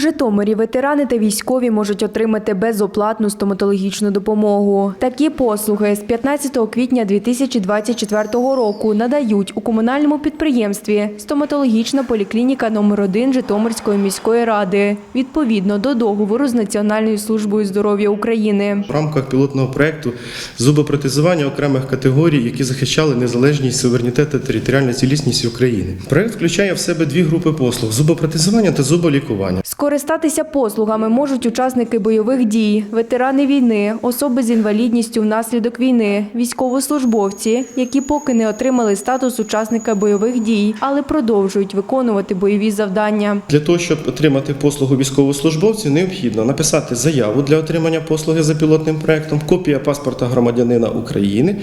Житомирі ветерани та військові можуть отримати безоплатну стоматологічну допомогу. Такі послуги з 15 квітня 2024 року надають у комунальному підприємстві стоматологічна поліклініка номер 1 Житомирської міської ради відповідно до договору з Національною службою здоров'я України. В рамках пілотного проекту зубопротезування окремих категорій, які захищали незалежність, суверенітет та територіальну цілісність України. Проект включає в себе дві групи послуг: зубопротезування та зуболікування. Скористатися послугами можуть учасники бойових дій, ветерани війни, особи з інвалідністю внаслідок війни, військовослужбовці, які поки не отримали статус учасника бойових дій, але продовжують виконувати бойові завдання. Для того, щоб отримати послугу військовослужбовців, необхідно написати заяву для отримання послуги за пілотним проектом, копія паспорта громадянина України,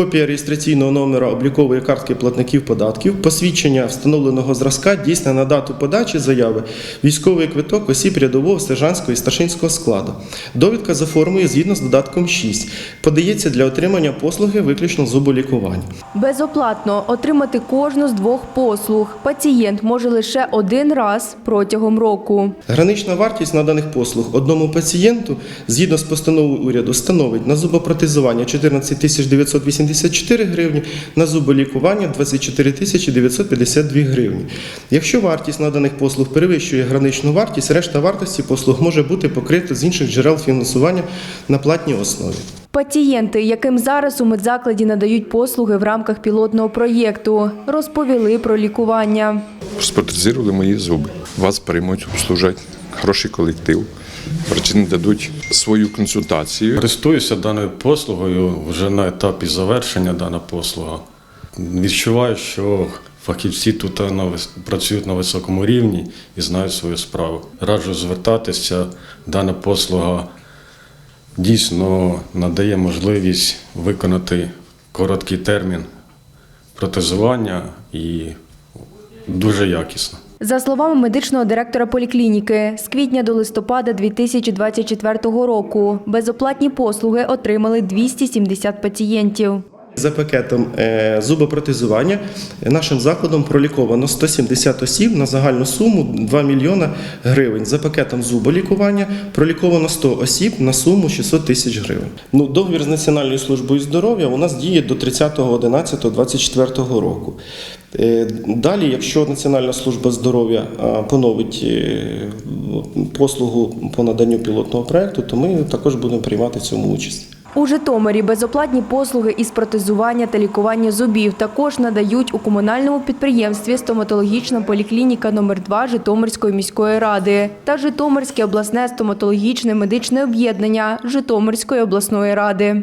копія реєстраційного номера облікової картки платників податків, посвідчення встановленого зразка дійсне на дату подачі заяви, військовий квиток осіб рядового, сержантського і старшинського складу. Довідка за формою згідно з додатком 6. Подається для отримання послуги виключно зуболікувань. Безоплатно отримати кожну з двох послуг. Пацієнт може лише один раз протягом року. Гранична вартість наданих послуг одному пацієнту згідно з постановою уряду становить на зубопротезування 14 980 274 гривні, на зуби лікування 24 тисячі 952 гривні. Якщо вартість наданих послуг перевищує граничну вартість, решта вартості послуг може бути покрита з інших джерел фінансування на платній основі. Пацієнти, яким зараз у медзакладі надають послуги в рамках пілотного проєкту, розповіли про лікування. Спортизували мої зуби. Вас приймуть обслужать. Хороший колектив. Врачі дадуть свою консультацію. Користуюся даною послугою вже на етапі завершення дана послуга. Відчуваю, що фахівці тут на працюють на високому рівні і знають свою справу. Раджу звертатися. Дана послуга дійсно надає можливість виконати короткий термін протезування і дуже якісно. За словами медичного директора поліклініки, з квітня до листопада 2024 року безоплатні послуги отримали 270 пацієнтів. За пакетом е, зубопротезування нашим закладом проліковано 170 осіб на загальну суму 2 мільйона гривень. За пакетом зуболікування проліковано 100 осіб на суму 600 тисяч гривень. Ну, договір з Національною службою здоров'я у нас діє до 30.11.24 року. Е, Далі, якщо Національна служба здоров'я поновить е, послугу по наданню пілотного проекту, то ми також будемо приймати цьому участь. У Житомирі безоплатні послуги із протезування та лікування зубів також надають у комунальному підприємстві стоматологічна поліклініка номер 2 Житомирської міської ради та Житомирське обласне стоматологічне медичне об'єднання Житомирської обласної ради.